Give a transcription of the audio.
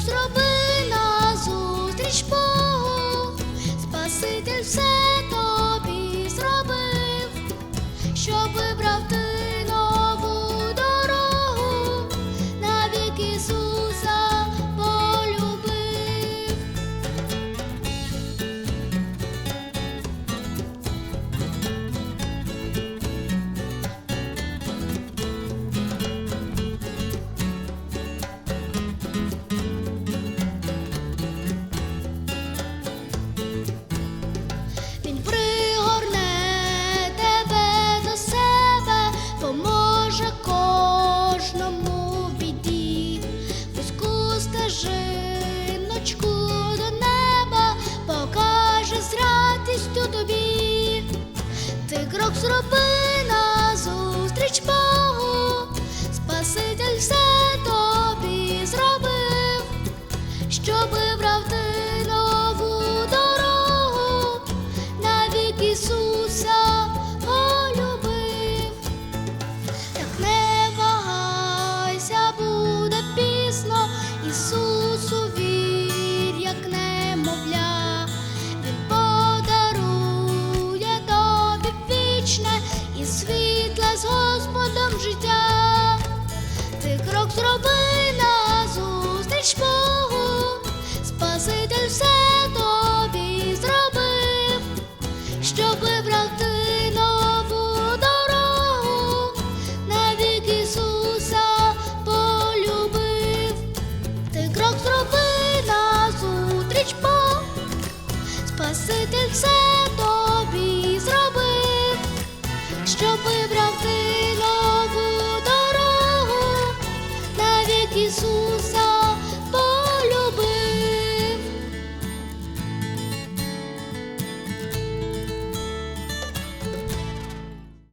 зроби назустріч Богу, кожному в біді, вузьку стежиночку до неба покаже з радістю тобі. Ти крок зроби Ісусу вір, як немовля, Він подарує тобі вічне і світле з Господом життя. Ти крок зроби Спаситель все тобі зробив, щоб вибрав ти нову дорогу, навік Ісуса